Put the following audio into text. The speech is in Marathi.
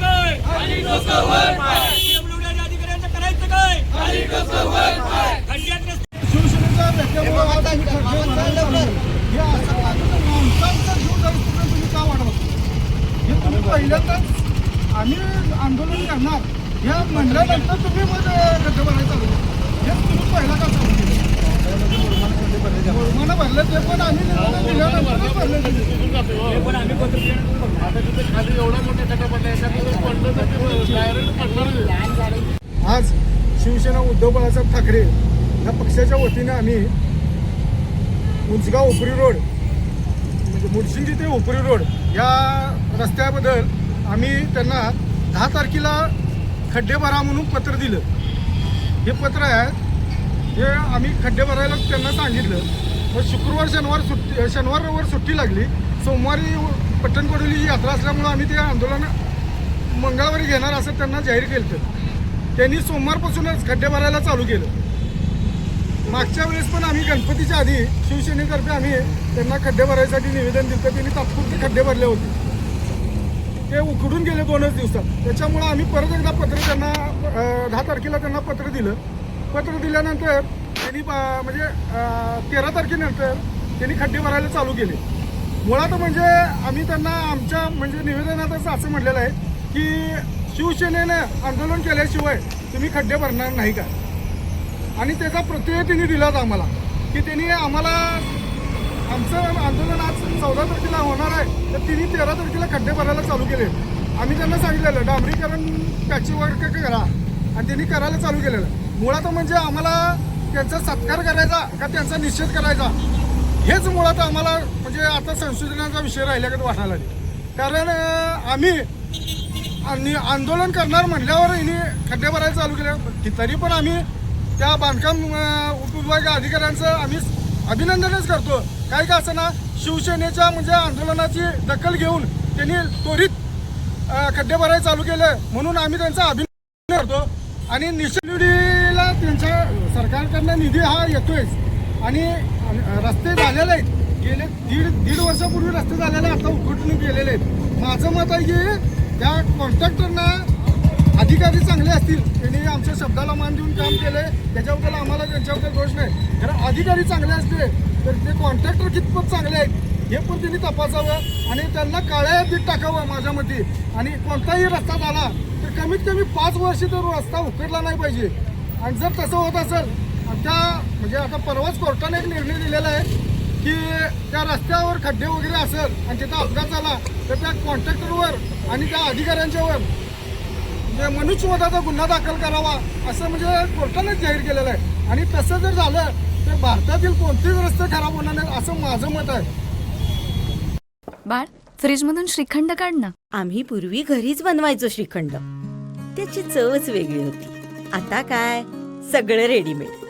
काय? अधिकाऱ्यांचं करायचं काय? शिवसेनेचा हे असं माणसांचा जीव जाऊपर्यंत तुम्ही का वाढवत? हे तुम्ही पहिल्यांदाच आम्ही आंदोलन करणार. या म्हणल्यानंतर तुम्ही मग गड्डे भरायला हे तुम्ही पहिला का चालू भरलं ते पण आम्ही निर्णय पण आम्ही आता तिथे खाली एवढा मोठा खटापट पडला पडलं तर ते डायरेक्ट पडणार आज शिवसेना उद्धव बाळासाहेब ठाकरे या पक्षाच्या वतीने आम्ही उंचगाव उपरी रोड म्हणजे मुडशिंगी ते उपरी रोड या रस्त्याबद्दल आम्ही त्यांना दहा तारखेला खड्डे भरा म्हणून पत्र दिलं. हे पत्र आहे हे आम्ही खड्डे भरायला त्यांना सांगितलं. मग शुक्रवार शनिवार सुट्टी शनिवार रविवार सुट्टी लागली. सोमवारी पट्टणकोडोली यात्रा असल्यामुळं आम्ही ते आंदोलन मंगळवारी घेणार असं त्यांना जाहीर केलं त्यांनी सोमवारपासूनच खड्डे भरायला चालू केलं. मागच्या वेळेस पण आम्ही गणपतीच्या आधी शिवसेनेतर्फे आम्ही त्यांना खड्डे भरायसाठी निवेदन दिलं त्यांनी तात्पुरते खड्डे भरले होते. ते उखडून गेले दोनच दिवसात. त्याच्यामुळं आम्ही परत एकदा पत्र त्यांना दहा तारखेला त्यांना पत्र दिलं. पत्र दिल्यानंतर त्यांनी म्हणजे तेरा तारखेनंतर त्यांनी खड्डे भरायला चालू केले. मुळात म्हणजे आम्ही त्यांना आमच्या म्हणजे निवेदनातच असं म्हटलेलं आहे की शिवसेनेनं आंदोलन केल्याशिवाय तुम्ही खड्डे भरणार नाही का? आणि त्याचा प्रत्यय त्यांनी दिलाच आम्हाला की त्यांनी आम्हाला आमचं आंदोलन आज चौदा तारखेला होणार आहे तर तिने तेरा तारखेला खड्डे भरायला चालू केले. आम्ही त्यांना सांगितलेलं डांबरीकरण पॅची वर्क करा आणि त्यांनी करायला चालू केलेलं. मुळात म्हणजे आम्हाला त्यांचा सत्कार करायचा का त्यांचा निषेध करायचा? हेच मुळात आम्हाला म्हणजे आता संशोधनाचा विषय राहिल्याकडे वाटायला लागले. कारण आम्ही आणि आंदोलन करणार म्हटल्यावर हिने खड्डे भरायला चालू केले. की तरी पण आम्ही त्या बांधकाम उपविभागीय अधिकाऱ्यांचं आम्ही अभिनंदनच करतो. काय का असताना ना शिवसेनेच्या म्हणजे आंदोलनाची दखल घेऊन त्यांनी त्वरित खड्डे भरायला चालू केलं. म्हणून आम्ही त्यांचं अभिनंदन करतो. आणि निश्चितला त्यांच्या सरकारकडनं निधी हा येतोयच. आणि रस्ते झालेले आहेत. गेले दीड दीड वर्षापूर्वी रस्ते झालेले आता उघडून गेलेले आहेत. माझं मत आहे की त्या कॉन्ट्रॅक्टरना अधिकारी चांगले असतील. त्यांनी आमच्या शब्दाला मान देऊन काम केले त्याच्याबद्दल आम्हाला त्यांच्याबद्दल दोष नाही. कारण अधिकारी चांगले असले तर ते कॉन्ट्रॅक्टर कितपत चांगले आहेत हे पण त्यांनी तपासावं आणि त्यांना काळ्या यादीत टाकावं माझ्या मते. आणि कोणताही रस्ता झाला तर कमीत कमी पाच वर्ष तर रस्ता उकडला नाही पाहिजे. आणि जर तसं होत असेल आणि त्या म्हणजे आता परवाच कोर्टाने एक निर्णय दिलेला आहे की त्या रस्त्यावर खड्डे वगैरे असेल आणि तिथं अपघात झाला तर त्या कॉन्ट्रॅक्टरवर आणि त्या अधिकाऱ्यांच्यावर म्हणजे मनुष्यवधाचा गुन्हा दाखल करावा असं म्हणजे कोर्टानेच जाहीर केलेलं आहे. आणि तसं जर झालं तर भारतातील कोणतेच रस्ते खराब होणार नाहीत असं माझं मत आहे. बाळ फ्रीजमधून श्रीखंड काढ ना. आम्ही पूर्वी घरीच बनवायचो श्रीखंड. त्याची चवच वेगळी होती. आता काय? सगळं रेडीमेड